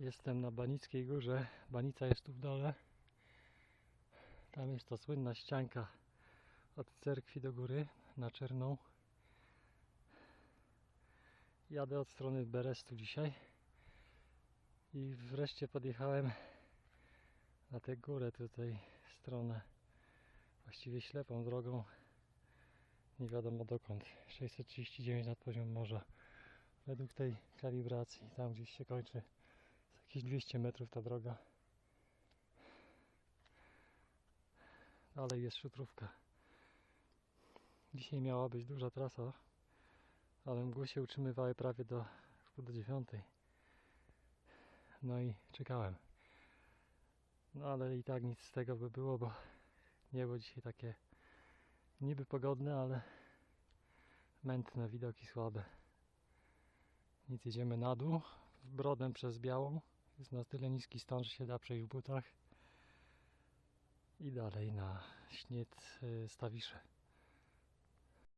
Jestem na Banickiej Górze. Banica jest tu w dole. Tam jest ta słynna ścianka od cerkwi do góry na Czerną. Jadę od strony Berestu dzisiaj. I wreszcie podjechałem na tę górę tutaj, stronę właściwie ślepą drogą. Nie wiadomo dokąd. 639 nad poziom morza. Według tej kalibracji, tam gdzieś się kończy jakieś 200 metrów ta droga. Dalej jest szutrówka. Dzisiaj miała być duża trasa, ale mgły się utrzymywały prawie do do dziewiątej. No i czekałem. No ale i tak nic z tego by było, bo niebo dzisiaj takie niby pogodne, ale mętne, widoki słabe. Nic, jedziemy na dół, brodem przez białą. Jest na tyle niski stan, że się da przejść w butach. I dalej na śnieg y, Stawisze.